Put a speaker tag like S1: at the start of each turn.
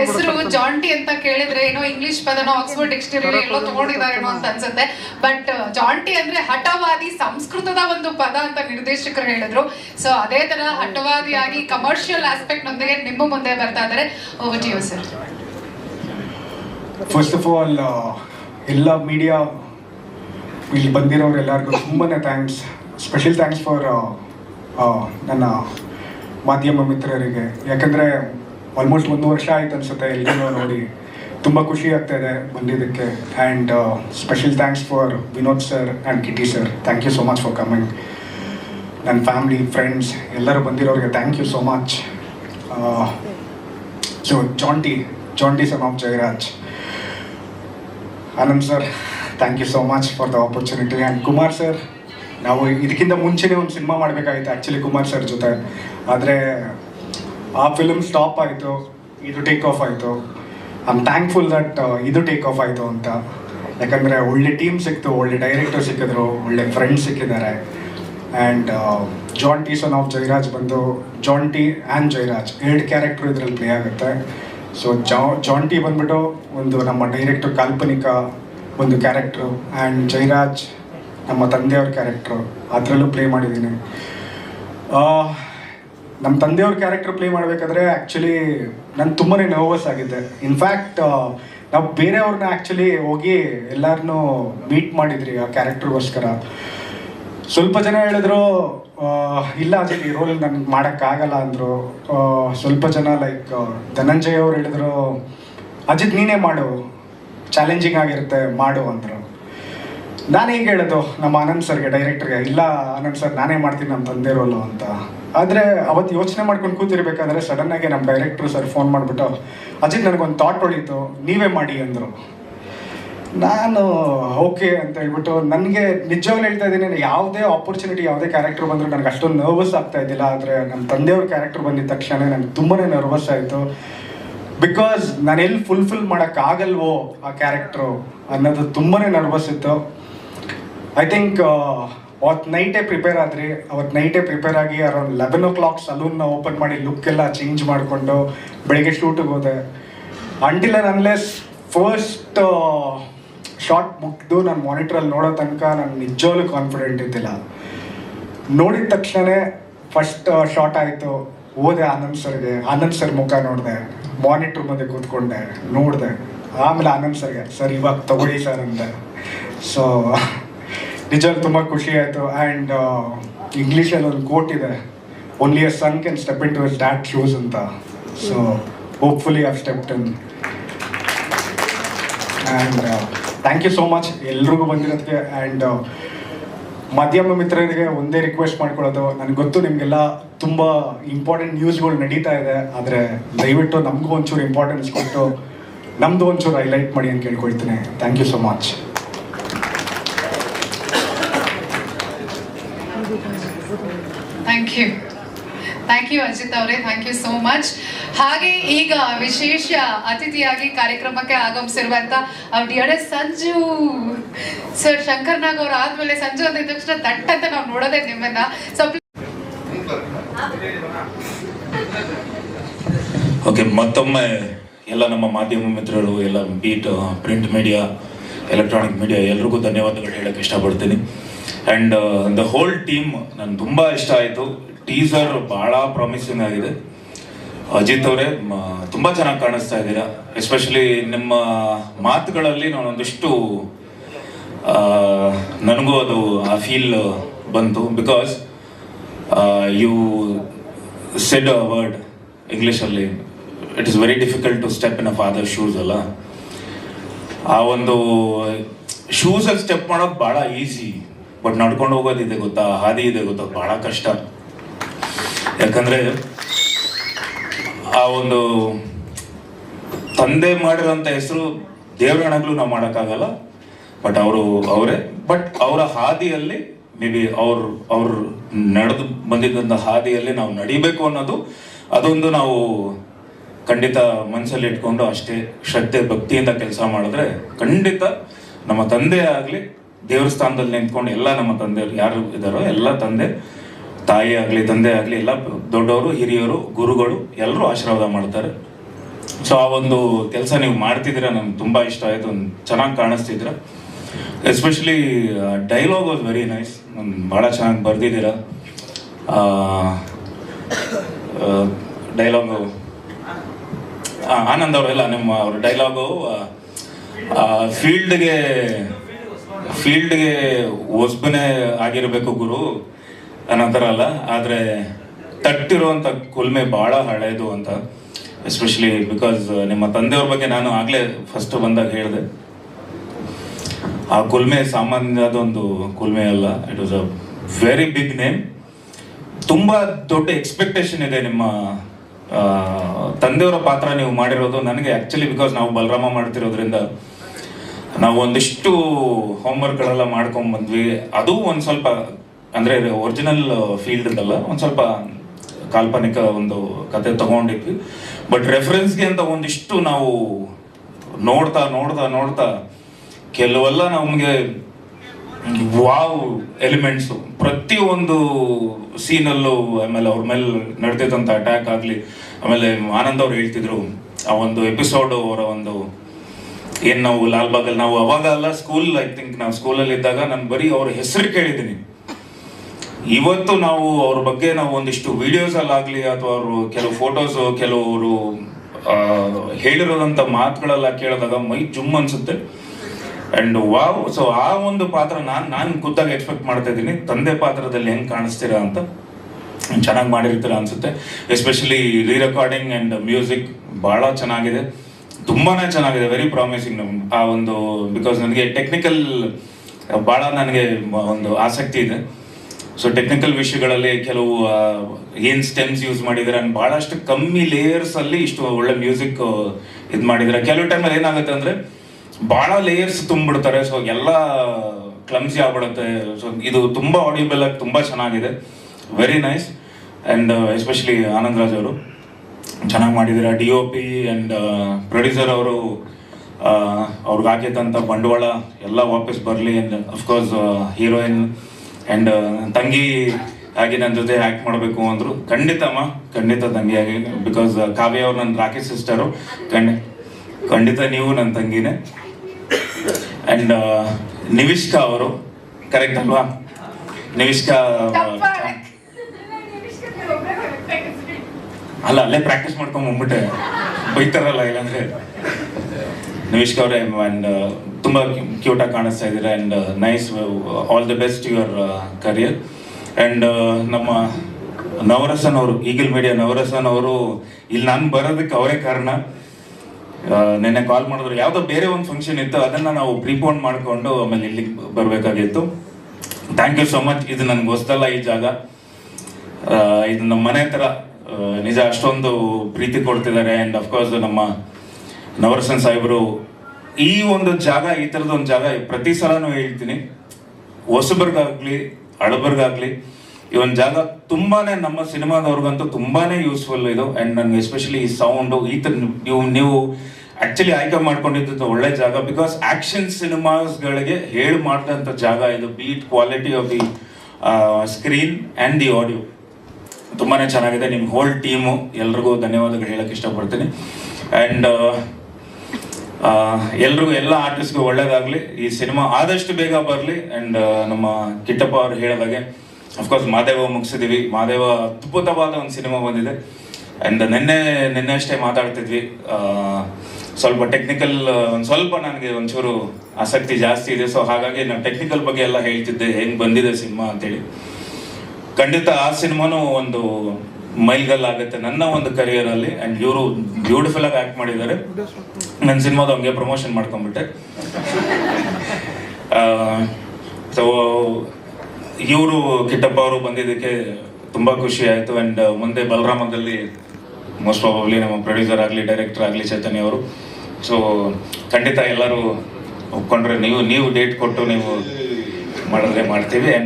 S1: ಹೆಸರು ಜಾಂಟಿ ಅಂತ ಕೇಳಿದ್ರೆ ಏನೋ ಇಂಗ್ಲಿಷ್ ಪದನೋ ಆಕ್ಸ್ಫರ್ಡ್ ಡಿಕ್ಷನರಿ ಎಲ್ಲೋ ತಗೊಂಡಿದಾರೇನೋ ಅಂತ ಅನ್ಸುತ್ತೆ. ಬಟ್ ಜಾಂಟಿ ಅಂದ್ರೆ ಹಠವಾದಿ ಸಂಸ್ಕೃತದ ಒಂದು ಪದ ಅಂತ ನಿರ್ದೇಶಕರು ಹೇಳಿದ್ರು. ಸೊ ಅದೇ ತರ ಹಠವಾದಿಯಾಗಿ ಕಮರ್ಷಿಯಲ್ ಆಸ್ಪೆಕ್ಟ್ ನೊಂದಿಗೆ ನಿಮ್ಮ ಮುಂದೆ ಬರ್ತಾ ಇದಾರೆ over to you sir
S2: first of all ಎಲ್ಲ ಮೀಡಿಯಾ ಇಲ್ಲಿ ಬಂದಿರೋರು ಎಲ್ಲರಿಗೂ ತುಂಬಾ ಥ್ಯಾಂಕ್ಸ್ ಸ್ಪೆಷಲ್ ಥ್ಯಾಂಕ್ಸ್ ಫಾರ್ ನನ್ನ ಮಾಧ್ಯಮ ಮಿತ್ರರಿಗೆ. ಯಾಕಂದರೆ ಆಲ್ಮೋಸ್ಟ್ ಒಂದು ವರ್ಷ ಆಯ್ತು ಅನ್ಸುತ್ತೆ ಎಲ್ಲರೂ ನೋಡಿ. ತುಂಬ ಖುಷಿ ಆಗ್ತಾ ಇದೆ ಬಂದಿದ್ದಕ್ಕೆ. And special thanks for Vinod sir and Kitty sir thank you so much for coming ನನ್ನ ಫ್ಯಾಮಿಲಿ ಫ್ರೆಂಡ್ಸ್ ಎಲ್ಲರೂ ಬಂದಿರೋರಿಗೆ thank you so much so Jonty Jonty sir of Jayaraj Anand sir thank you so much for the opportunity and Kumar sir ನಾವು ಇದಕ್ಕಿಂತ ಮುಂಚೆನೇ ಒಂದು cinema ಮಾಡಬೇಕಾಗಿತ್ತು. Actually Kumar sir ಜೊತೆ. ಆದರೆ ಆ ಫಿಲ್ಮ್ ಸ್ಟಾಪ್ ಆಯಿತು ಇದು ಟೇಕ್ ಆಫ್ ಆಯಿತು ಐ ಥ್ಯಾಂಕ್ಫುಲ್ ದಟ್ ಇದು ಟೇಕ್ ಆಫ್ ಆಯಿತು ಅಂತ. ಯಾಕಂದರೆ ಒಳ್ಳೆ ಟೀಮ್ ಸಿಕ್ತು ಒಳ್ಳೆ ಡೈರೆಕ್ಟರ್ ಸಿಕ್ಕಿದ್ರು ಒಳ್ಳೆ ಫ್ರೆಂಡ್ಸ್ ಸಿಕ್ಕಿದ್ದಾರೆ. And Jonty son of Jairaj ಬಂದು ಜಾನ್ ಟಿ ಆ್ಯಂಡ್ ಜೈರಾಜ್ ಎರಡು ಕ್ಯಾರೆಕ್ಟ್ರು ಇದರಲ್ಲಿ ಪ್ಲೇ ಆಗುತ್ತೆ. ಸೊ ಜಾ ಜಾನ್ ಟಿ ಬಂದ್ಬಿಟ್ಟು ಒಂದು ನಮ್ಮ ಡೈರೆಕ್ಟರ್ ಕಾಲ್ಪನಿಕ ಒಂದು ಕ್ಯಾರೆಕ್ಟ್ರು ಆ್ಯಂಡ್ ಜೈರಾಜ್ ನಮ್ಮ ತಂದೆಯವ್ರ ಕ್ಯಾರೆಕ್ಟ್ರು ಅದರಲ್ಲೂ ಪ್ಲೇ ಮಾಡಿದ್ದೀನಿ. ಆ, ನಮ್ಮ ತಂದೆಯವ್ರ ಕ್ಯಾರೆಕ್ಟರ್ ಪ್ಲೇ ಮಾಡಬೇಕಾದ್ರೆ ಆ್ಯಕ್ಚುಲಿ ನಾನು ತುಂಬಾ ನರ್ವಸ್ ಆಗಿದ್ದೆ. ಇನ್ಫ್ಯಾಕ್ಟ್ ನಾವು ಬೇರೆಯವ್ರನ್ನ ಆ್ಯಕ್ಚುಲಿ ಹೋಗಿ ಎಲ್ಲರನ್ನೂ ಮೀಟ್ ಮಾಡಿದ್ರಿ ಆ ಕ್ಯಾರೆಕ್ಟರ್ಗೋಸ್ಕರ ಸ್ವಲ್ಪ ಜನ ಹೇಳಿದ್ರು ಇಲ್ಲ ಅದಕ್ಕೆ ಈ ರೋಲ್ ನನಗೆ ಮಾಡೋಕ್ಕಾಗಲ್ಲ ಅಂದರು. ಸ್ವಲ್ಪ ಜನ ಲೈಕ್ ಧನಂಜಯ್ ಅವ್ರು ಹೇಳಿದ್ರು, ಅಜಿತ್, ನೀನೇ ಮಾಡು. ಚಾಲೆಂಜಿಂಗ್ ಆಗಿರುತ್ತೆ, ಮಾಡು ಅಂದರು. ನಾನು ಹೇಗೆ ಹೇಳೋದು, ನಮ್ಮ ಆನಂದ್ ಸರ್ಗೆ ಡೈರೆಕ್ಟ್ರಿಗೆ ಇಲ್ಲ, ಆನಂದ್ ಸರ್, ನಾನೇ ಮಾಡ್ತೀನಿ ನಮ್ಮ ತಂದೆ ರೋಲು ಅಂತ. ಆದರೆ ಅವತ್ತು ಯೋಚನೆ ಮಾಡ್ಕೊಂಡು ಕೂತಿರ್ಬೇಕಾದ್ರೆ ಸಡನ್ನಾಗಿ ನಮ್ಮ ಡೈರೆಕ್ಟ್ರು ಸರ್ ಫೋನ್ ಮಾಡಿಬಿಟ್ಟು, ಅಜಿತ್, ನನಗೊಂದು ಥಾಟ್ ಹೊಳಿತು, ನೀವೇ ಮಾಡಿ ಅಂದರು. ನಾನು, ಓಕೆ ಅಂತ ಹೇಳ್ಬಿಟ್ಟು, ನನಗೆ ನಿಜವಾಗ್ಲೂ ಹೇಳ್ತಾ ಇದ್ದೀನಿ, ಯಾವುದೇ ಆಪರ್ಚುನಿಟಿ ಯಾವುದೇ ಕ್ಯಾರೆಕ್ಟರ್ ಬಂದರೂ ನನಗೆ ಅಷ್ಟೊಂದು ನರ್ವಸ್ ಆಗ್ತಾ ಇದ್ದಿಲ್ಲ, ಆದರೆ ನಮ್ಮ ತಂದೆಯವ್ರ ಕ್ಯಾರೆಕ್ಟರ್ ಬಂದಿದ್ದ ತಕ್ಷಣ ನನಗೆ ತುಂಬಾ ನರ್ವಸ್ ಆಯಿತು. ಬಿಕಾಸ್ ನಾನು ಎಲ್ಲಿ ಫುಲ್ಫಿಲ್ ಮಾಡೋಕ್ಕಾಗಲ್ವೋ ಆ ಕ್ಯಾರೆಕ್ಟ್ರು ಅನ್ನೋದು ತುಂಬಾ ನರ್ವಸ್ ಇತ್ತು. ಐ ಥಿಂಕ್ ಅವತ್ತು ನೈಟೇ ಪ್ರಿಪೇರ್ ಆದ್ರಿ. ಅವತ್ತು ನೈಟೇ ಪ್ರಿಪೇರ್ ಆಗಿ ಅರೌಂಡ್ ಲೆವೆನ್ ಓ ಕ್ಲಾಕ್ ಸಲೂನ್ನ ಓಪನ್ ಮಾಡಿ ಲುಕ್ ಎಲ್ಲ ಚೇಂಜ್ ಮಾಡಿಕೊಂಡು ಬೆಳಿಗ್ಗೆ ಶೂಟಿಗೆ ಹೋದೆ. Until and unless first shot ಮುಗ್ದು ನಾನು ಮಾನಿಟ್ರಲ್ಲಿ ನೋಡೋ ತನಕ ನಾನು ನಿಜವಾಗ್ಲೂ ಕಾನ್ಫಿಡೆಂಟ್ ಇದ್ದಿಲ್ಲ ನೋಡಿದ ತಕ್ಷಣ ಫಸ್ಟ್ ಶಾರ್ಟ್ ಆಯಿತು. ಓದೆ ಆನಂದ್ ಸರ್ಗೆ ಆನಂದ್ ಸರ್ ಮುಖ ನೋಡಿದೆ. ಮಾನಿಟ್ರ್ ಮುಂದೆ ಕೂತ್ಕೊಂಡೆ. ನೋಡಿದೆ. ಆಮೇಲೆ ಆನಂದ್ ಸರ್ಗೆ ಸರ್, ಇವಾಗ ತಗೊಳ್ಳಿ ಸರ್ ಅಂದೆ. ಸೊ ನಿಜವಾಗ್ಲೂ ತುಂಬ ಖುಷಿ ಆಯಿತು. ಆ್ಯಂಡ್ ಇಂಗ್ಲೀಷಲ್ಲಿ ಒಂದು ಕೋಟ್ ಇದೆ. Only a son can step in to her dad's shoes ಅಂತ so hopefully have stepped in and thank you so much ಎಲ್ರಿಗೂ ಬಂದಿರೋದಕ್ಕೆ. ಆ್ಯಂಡ್ ಮಾಧ್ಯಮ ಮಿತ್ರರಿಗೆ ಒಂದೇ ರಿಕ್ವೆಸ್ಟ್ ಮಾಡ್ಕೊಳ್ಳೋದು. ನನಗೆ ಗೊತ್ತು ನಿಮಗೆಲ್ಲ ತುಂಬ ಇಂಪಾರ್ಟೆಂಟ್ ನ್ಯೂಸ್ಗಳು ನಡೀತಾ ಇದೆ. ಆದರೆ ದಯವಿಟ್ಟು ನಮಗೂ ಒಂಚೂರು ಇಂಪಾರ್ಟೆನ್ಸ್ ಕೊಟ್ಟು ನಮ್ಮದು ಒಂಚೂರು ಹೈಲೈಟ್ ಮಾಡಿ ಅಂತ ಕೇಳ್ಕೊಳ್ತೀನಿ. Thank you so much
S1: thank you thank you Ajith ಅವರೇ. ಥ್ಯಾಂಕ್ ಯು ಸೋ ಮಚ್ ಹಾಗೆ ಈಗ ವಿಶೇಷ ಅತಿಥಿಯಾಗಿ ಕಾರ್ಯಕ್ರಮಕ್ಕೆ ಆಗಮಿಸಿರುವಂತ ಎಡೆ ಸಂಜು, ಸರ್ ಶಂಕರ್ ನಾಗ್ ಅವ್ರು ಆದ್ಮೇಲೆ ಸಂಜು ಅಂತ ತಕ್ಷಣ ತಟ್ಟ ಅಂತ ನಾವು ನೋಡೋದೇ ನಿಮ್ಮನ್ನ ಸೊ
S3: ಓಕೆ ಮತ್ತೊಮ್ಮೆ ಎಲ್ಲ ನಮ್ಮ ಮಾಧ್ಯಮ ಮಿತ್ರರು, ಎಲ್ಲ beat print media electronic media ಎಲ್ರಿಗೂ ಧನ್ಯವಾದಗಳು ಹೇಳಕ್ಕೆ ಇಷ್ಟಪಡ್ತೀನಿ. ಆ್ಯಂಡ್ ದ ಹೋಲ್ ಟೀಮ್ ನನ್ಗೆ ತುಂಬ ಇಷ್ಟ ಆಯಿತು. ಟೀಸರ್ ಭಾಳ ಪ್ರಾಮಿಸಿಂಗ್ ಆಗಿದೆ. ಅಜಿತ್ ಅವರೇ ತುಂಬ ಚೆನ್ನಾಗಿ ಕಾಣಿಸ್ತಾ ಇದ್ದೀರಾ. ಎಸ್ಪೆಷಲಿ ನಿಮ್ಮ ಮಾತುಗಳಲ್ಲಿ ನಾನೊಂದಿಷ್ಟು ನನಗೂ ಅದು, ಆ ಫೀಲ್ ಬಂತು. Because you said a word ಇಂಗ್ಲೀಷಲ್ಲಿ it is very difficult to step in a father shoes ಅಲ್ಲ. ಆ ಒಂದು ಶೂಸಲ್ಲಿ ಸ್ಟೆಪ್ ಮಾಡೋದು ಭಾಳ ಈಸಿ ಬಟ್ ನಡ್ಕೊಂಡು ಹೋಗೋದಿದೆ ಗೊತ್ತಾ? ಹಾದಿ ಇದೆ ಗೊತ್ತಾ? ಬಹಳ ಕಷ್ಟ. ಯಾಕಂದ್ರೆ ಆ ಒಂದು ತಂದೆ ಮಾಡಿರೋಂಥ ಹೆಸರು ದೇವರಣಗಳು ನಾವು ಮಾಡೋಕ್ಕಾಗಲ್ಲ. ಬಟ್ ಅವರು ಅವರೇ. ಬಟ್ ಅವರ ಹಾದಿಯಲ್ಲಿ ಮೇ ಬಿ ಅವ್ರು ಅವ್ರು ನಡೆದು ಬಂದಿದ್ದಂಥ ಹಾದಿಯಲ್ಲಿ ನಾವು ನಡಿಬೇಕು ಅನ್ನೋದು ಅದೊಂದು ನಾವು ಖಂಡಿತ ಮನಸ್ಸಲ್ಲಿ ಇಟ್ಕೊಂಡು ಅಷ್ಟೇ ಶ್ರದ್ಧೆ, ಭಕ್ತಿಯಿಂದ ಕೆಲಸ ಮಾಡಿದ್ರೆ ಖಂಡಿತ ನಮ್ಮ ತಂದೆ ಆಗಲಿ ದೇವ್ರ ಸ್ಥಾನದಲ್ಲಿ ನಿಂತ್ಕೊಂಡು ಎಲ್ಲ ನಮ್ಮ ತಂದೆಯವರು ಯಾರು ಇದ್ದಾರೋ ಎಲ್ಲ ತಂದೆ, ತಾಯಿ ಆಗಲಿ, ತಂದೆ ಆಗಲಿ, ಎಲ್ಲ ದೊಡ್ಡವರು, ಹಿರಿಯರು, ಗುರುಗಳು ಎಲ್ಲರೂ ಆಶೀರ್ವಾದ ಮಾಡ್ತಾರೆ. ಸೊ ಆ ಒಂದು ಕೆಲಸ ನೀವು ಮಾಡ್ತಿದ್ದೀರಾ ನಂಗೆ ತುಂಬ ಇಷ್ಟ ಆಯಿತು ಚೆನ್ನಾಗಿ ಕಾಣಿಸ್ತಿದ್ರ especially dialogue was very nice ಭಾಳ ಚೆನ್ನಾಗಿ ಬರ್ದಿದ್ದೀರ. ಡೈಲಾಗು ಆನಂದ್ ಅವರೆಲ್ಲ ನಿಮ್ಮ ಅವ್ರ ಡೈಲಾಗು ಫೀಲ್ಡ್ಗೆ ಫೀಲ್ಡ್ಗೆ ಹೊಸ್ಬನೆ ಆಗಿರಬೇಕು ಗುರು. ಅನ್ನೋ ಅಲ್ಲ, ಆದರೆ ತಟ್ಟಿರುವಂಥ ಕುಲ್ಮೆ ಭಾಳ ಹಳೆಯದು ಅಂತ. ಎಸ್ಪೆಷಲಿ ಬಿಕಾಸ್ ನಿಮ್ಮ ತಂದೆಯವ್ರ ಬಗ್ಗೆ ನಾನು ಆಗಲೇ ಫಸ್ಟ್ ಬಂದಾಗ ಹೇಳಿದೆ. ಆ ಕುಲ್ಮೆ ಸಾಮಾನ್ಯದ ಒಂದು ಕುಲ್ಮೆ ಅಲ್ಲ. It was a very big name ತುಂಬ ದೊಡ್ಡ ಎಕ್ಸ್ಪೆಕ್ಟೇಷನ್ ಇದೆ ನಿಮ್ಮ ತಂದೆಯವರ ಪಾತ್ರ ನೀವು ಮಾಡಿರೋದು. ನನಗೆ ಆ್ಯಕ್ಚುಲಿ ಬಿಕಾಸ್ ನಾವು ಬಲರಾಮ ಮಾಡ್ತಿರೋದ್ರಿಂದ ನಾವು ಒಂದಿಷ್ಟು ಹೋಮ್ವರ್ಕ್ಗಳೆಲ್ಲ ಮಾಡ್ಕೊಂಡ್ ಬಂದ್ವಿ. ಅದು ಒಂದು ಸ್ವಲ್ಪ, ಅಂದರೆ ಒರಿಜಿನಲ್ ಫೀಲ್ಡ್ ಇದಲ್ಲ ಒಂದು ಸ್ವಲ್ಪ ಕಾಲ್ಪನಿಕ ಒಂದು ಕತೆ ತಗೊಂಡಿದ್ವಿ. ಬಟ್ ರೆಫರೆನ್ಸ್ಗೆ ಅಂತ ಒಂದಿಷ್ಟು ನಾವು ನೋಡ್ತಾ ನೋಡ್ತಾ ನೋಡ್ತಾ ಕೆಲವೆಲ್ಲ ನಮಗೆ ವಾವ್ ಎಲಿಮೆಂಟ್ಸು ಪ್ರತಿಯೊಂದು ಸೀನಲ್ಲೂ ಆಮೇಲೆ ಅವ್ರ ಮೇಲೆ ನಡೆದಿದ್ದಂಥ ಅಟ್ಯಾಕ್ ಆಗಲಿ, ಆಮೇಲೆ ಆನಂದ್ ಅವ್ರು ಹೇಳ್ತಿದ್ರು, ಆ ಒಂದು ಎಪಿಸೋಡ್ ಅವರ ಒಂದು ಏನ್ ನಾವು ಲಾಲ್ಬಾಗಲ್ಲಿ ನಾವು ಅವಾಗ ಅಲ್ಲ ಸ್ಕೂಲ್ ಐ ಥಿಂಕ್ ನಾವು ಸ್ಕೂಲಲ್ಲಿ ಇದ್ದಾಗ ನಾನು ಬರೀ ಅವ್ರ ಹೆಸರು ಕೇಳಿದ್ದೀನಿ. ಇವತ್ತು ನಾವು ಅವ್ರ ಬಗ್ಗೆ ನಾವು ಒಂದಿಷ್ಟು ವಿಡಿಯೋಸ್ ಅಲ್ಲಾಗ್ಲಿ ಅಥವಾ ಅವರು ಕೆಲವು ಫೋಟೋಸ್ ಕೆಲವರು ಹೇಳಿರೋದಂಥ ಮಾತುಗಳೆಲ್ಲ ಕೇಳಿದಾಗ ಮೈ ಜುಮ್ ಅನ್ಸುತ್ತೆ. ಅಂಡ್ ವಾವ್ ಸೊ ಆ ಒಂದು ಪಾತ್ರ ನಾನು ನಾನು ಖುದ್ದಾಗಿ ಎಕ್ಸ್ಪೆಕ್ಟ್ ಮಾಡ್ತಾ ಇದ್ದೀನಿ. ತಂದೆ ಪಾತ್ರದಲ್ಲಿ ಹೆಂಗೆ ಕಾಣಿಸ್ತೀರಾ ಅಂತ ಚೆನ್ನಾಗಿ ಮಾಡಿರ್ತೀರ ಅನ್ಸುತ್ತೆ. Especially re recording and music ಬಹಳ ಚೆನ್ನಾಗಿದೆ. ತುಂಬಾನೇ ಚೆನ್ನಾಗಿದೆ ವೆರಿ ಪ್ರಾಮಿಸಿಂಗ್ ಆ ಒಂದು ಬಿಕಾಸ್ ನನಗೆ ಟೆಕ್ನಿಕಲ್ ಭಾಳ ನನಗೆ ಒಂದು ಆಸಕ್ತಿ ಇದೆ. ಸೊ ಟೆಕ್ನಿಕಲ್ ವಿಷಯಗಳಲ್ಲಿ ಕೆಲವು ಏನು ಸ್ಟೆಮ್ಸ್ ಯೂಸ್ ಮಾಡಿದ್ರೆ ಬಹಳಷ್ಟು ಕಮ್ಮಿ ಲೇಯರ್ಸ್ ಅಲ್ಲಿ ಇಷ್ಟು ಒಳ್ಳೆ ಮ್ಯೂಸಿಕ್ ಇದು ಮಾಡಿದ್ರೆ. ಕೆಲವು ಟೈಮಲ್ಲಿ ಏನಾಗುತ್ತೆ ಅಂದ್ರೆ ಬಹಳ ಲೇಯರ್ಸ್ ತುಂಬಿಡ್ತಾರೆ. ಸೊ ಎಲ್ಲ ಕ್ಲಮ್ಸಿ ಆಗ್ಬಿಡುತ್ತೆ. ಸೊ ಇದು ತುಂಬಾ ಆಡಿಯಬಲ್ ಆಗಿ ತುಂಬಾ ಚೆನ್ನಾಗಿದೆ. Very nice and especially Anand Raj ಅವರು. ಚೆನ್ನಾಗಿ ಮಾಡಿದ್ದೀರಾ? D O P and producer ಅವರು ಅವ್ರಿಗೆ ಹಾಕಿದಂಥ ಬಂಡವಾಳ ಎಲ್ಲ ವಾಪಸ್ ಬರಲಿ ಆ್ಯಂಡ್ ಅಫ್ಕೋರ್ಸ್ ಹೀರೋಯಿನ್ ಆ್ಯಂಡ್ ತಂಗಿ ಆಗಿ ನನ್ನ ಜೊತೆ ಆ್ಯಕ್ಟ್ ಮಾಡಬೇಕು ಅಂದರು. ಖಂಡಿತಮ್ಮ ಖಂಡಿತ ತಂಗಿಯಾಗಿ ಬಿಕಾಸ್ ಕಾವ್ಯ ಅವ್ರು ನನ್ನ ರಾಕಿ ಸಿಸ್ಟರು ಖಂಡ, ಖಂಡಿತ ನೀವು ನನ್ನ ತಂಗಿನೇ. ಆ್ಯಂಡ್ ನಿವಿಷ್ಕಾ ಅವರು ಕರೆಕ್ಟ್ ಅಲ್ವಾ? ನಿವಿಷ್ಕಾ ಅಲ್ಲ ಅಲ್ಲೇ ಪ್ರಾಕ್ಟೀಸ್ ಮಾಡ್ಕೊಂಡು ಬಂದ್ಬಿಟ್ಟೆ. ಬೈತಾರಲ್ಲ ಇಲ್ಲಾಂದ್ರೆ. ನಿವಿಷ್ಕ ಅವರೇ ಅಂಡ್ ತುಂಬಾ ಕ್ಯೂಟ್ ಆಗಿ ಕಾಣಿಸ್ತಾ ಇದ್ದೀರಾ and nice all the best your career and ನಮ್ಮ ನವರಸನ್ ಅವರು ಈಗಲ್ ಮೀಡಿಯಾ ನವರಸನ್ ಅವರು ಇಲ್ಲಿ ನಾನು ಬರೋದಕ್ಕೆ ಅವರೇ ಕಾರಣ. ನಿನ್ನೆ ಕಾಲ್ ಮಾಡಿದ್ರು ಯಾವುದೋ ಬೇರೆ ಒಂದು ಫಂಕ್ಷನ್ ಇತ್ತು ಅದನ್ನ ನಾವು ಪ್ರಿಪೋನ್ ಮಾಡ್ಕೊಂಡು ಆಮೇಲೆ ಇಲ್ಲಿಗೆ ಬರಬೇಕಾಗಿತ್ತು. ಥ್ಯಾಂಕ್ ಯು ಸೋ ಮಚ್ ಇದು ನನ್ಗೆ ಗೊತ್ತಲ್ಲ ಈ ಜಾಗ. ಇದು ನಮ್ಮ ಮನೆ ಆ, ನಿಜ, ಅಷ್ಟೊಂದು ಪ್ರೀತಿ ಕೊಡ್ತಿದ್ದಾರೆ. ಅಂಡ್ ಅಫ್ಕೋರ್ಸ್ ನಮ್ಮ ನವರಸನ್ ಸಾಹೇಬರು ಈ ಒಂದು ಜಾಗ, ಈ ತರದ ಒಂದು ಜಾಗ ಪ್ರತಿ ಸಲನೂ ಹೇಳ್ತೀನಿ. ಹೊಸಬರ್ಗಾಗಲಿ ಹಳಬರ್ಗಾಗಲಿ ಈ ಒಂದು ಜಾಗ ತುಂಬಾನೇ ನಮ್ಮ ಸಿನಿಮಾದವ್ರಿಗಂತೂ ತುಂಬಾನೇ ಯೂಸ್ಫುಲ್ ಇದು. ಅಂಡ್ ನನಗೆ ಎಸ್ಪೆಷಲಿ ಈ ಸೌಂಡು ಈ ತರ ನೀವು ನೀವು ಆಕ್ಚುಲಿ ಆಯ್ಕೆ ಮಾಡ್ಕೊಂಡಿದ್ದು ಒಳ್ಳೆ ಜಾಗ. ಬಿಕಾಸ್ ಆಕ್ಷನ್ ಸಿನಿಮಾಸ್ಗಳಿಗೆ ಹೇಳಿ ಮಾಡಿದಂಥ ಜಾಗ ಇದು. But quality of the screen and the audio ತುಂಬಾನೇ ಚೆನ್ನಾಗಿದೆ. ನಿಮ್ಮ ಹೋಲ್ ಟೀಮು ಎಲ್ರಿಗೂ ಧನ್ಯವಾದಗಳು ಹೇಳಕ್ ಇಷ್ಟಪಡ್ತೀನಿ. ಆ್ಯಂಡ್ ಎಲ್ರಿಗೂ ಎಲ್ಲ ಆರ್ಟಿಸ್ಟ್ಗೂ ಒಳ್ಳೇದಾಗ್ಲಿ. ಈ ಸಿನಿಮಾ ಆದಷ್ಟು ಬೇಗ ಬರಲಿ. ಆ್ಯಂಡ್ ನಮ್ಮ ಕಿಟ್ಟಪ್ಪ ಅವರು ಹೇಳಿದಾಗೆ ಅಫ್ಕೋರ್ಸ್ ಮಾದೇವ ಮುಗಿಸಿದೀವಿ. ಮಾದೇವ ಅದ್ಭುತವಾದ ಒಂದು ಸಿನಿಮಾ ಬಂದಿದೆ. ಆ್ಯಂಡ್ ನಿನ್ನೆ ನಿನ್ನೆ ಅಷ್ಟೇ ಮಾತಾಡ್ತಿದ್ವಿ. ಸ್ವಲ್ಪ ಟೆಕ್ನಿಕಲ್ ಒಂದು ಸ್ವಲ್ಪ ನನಗೆ ಒಂಚೂರು ಆಸಕ್ತಿ ಜಾಸ್ತಿ ಇದೆ. ಸೊ ಹಾಗಾಗಿ ನಾನು ಟೆಕ್ನಿಕಲ್ ಬಗ್ಗೆ ಎಲ್ಲ ಹೇಳ್ತಿದ್ದೆ. ಹೆಂಗೆ ಬಂದಿದೆ ಸಿನಿಮಾ ಅಂತೇಳಿ. ಖಂಡಿತ ಆ ಸಿನಿಮಾನು ಒಂದು ಮೈಲ್ಗಲ್ ಆಗುತ್ತೆ ನನ್ನ ಒಂದು ಕರಿಯರ್ ಅಲ್ಲಿ. ಅಂಡ್ ಇವರು ಬ್ಯೂಟಿಫುಲ್ ಆಗಿ ಆಕ್ಟ್ ಮಾಡಿದ್ದಾರೆ. ನನ್ನ ಸಿನಿಮಾದ ಹಂಗೆ ಪ್ರಮೋಷನ್ ಮಾಡ್ಕೊಂಡ್ಬಿಟ್ಟೆ ಸೊ ಇವರು ಕಿಟ್ಟಪ್ಪ ಅವರು ಬಂದಿದ್ದಕ್ಕೆ ತುಂಬಾ ಖುಷಿ ಆಯ್ತು. ಅಂಡ್ ಮುಂದೆ ಬಲರಾಮದಲ್ಲಿ ಮೋಸ್ಟ್ ಪ್ರಾಬಬ್ಲಿ ನಮ್ಮ ಪ್ರೊಡ್ಯೂಸರ್ ಆಗಲಿ ಡೈರೆಕ್ಟರ್ ಆಗಲಿ ಚೈತನ್ಯ ಅವರು. ಸೊ ಖಂಡಿತ ಎಲ್ಲರೂ ಒಪ್ಕೊಂಡ್ರೆ ನೀವು ನೀವು ಡೇಟ್ ಕೊಟ್ಟು ನೀವು ಮಾಡಿದ್ರೆ ಮಾಡ್ತೀವಿ.